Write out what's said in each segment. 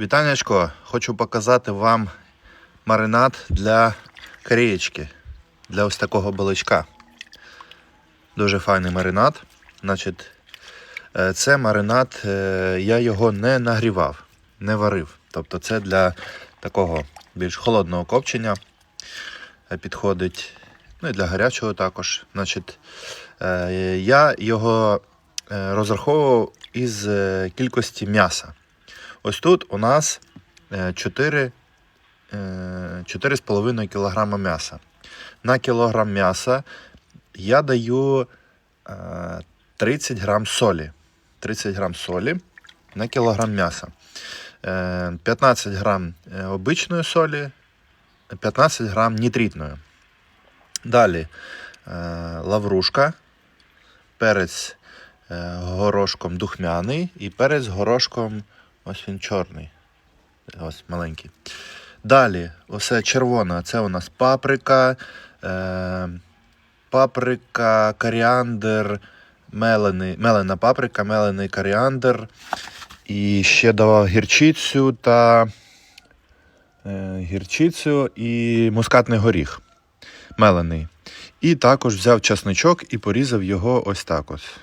Вітанечко, хочу показати вам маринад для корієчки, для ось такого баличка. Дуже файний маринад. Значить, е, це маринад, е, я його не нагрівав, не варив. Тобто це для такого більш холодного копчення е, підходить. Ну і для гарячого також. Значить, я його розраховував із кількості м'яса. Ось тут у нас е, 4, е, 4,5 кг м'яса. На кілограм м'яса я даю е, 30 грам солі. 30 грам солі на кілограм м'яса. Е, 15 грам е, обичної солі, 15 грам нітритної. Далі е, лаврушка, перець е, горошком духмяний і перець горошком ось він чорний. Ось маленький. Далі, усе червоне, це у нас паприка, е, паприка, коріандр, мелений, мелена паприка, мелений коріандр. І ще давав гірчицю та е, гірчицю і мускатний горіх мелений. І також взяв часничок і порізав його ось так ось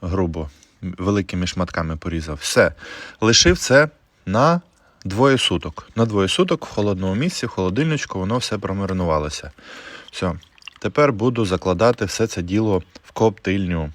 грубо, великими шматками порізав. Все. Лишив це на двоє суток. На двоє суток в холодному місці, в холодильничку, воно все промаринувалося. Все. Тепер буду закладати все це діло в коптильню.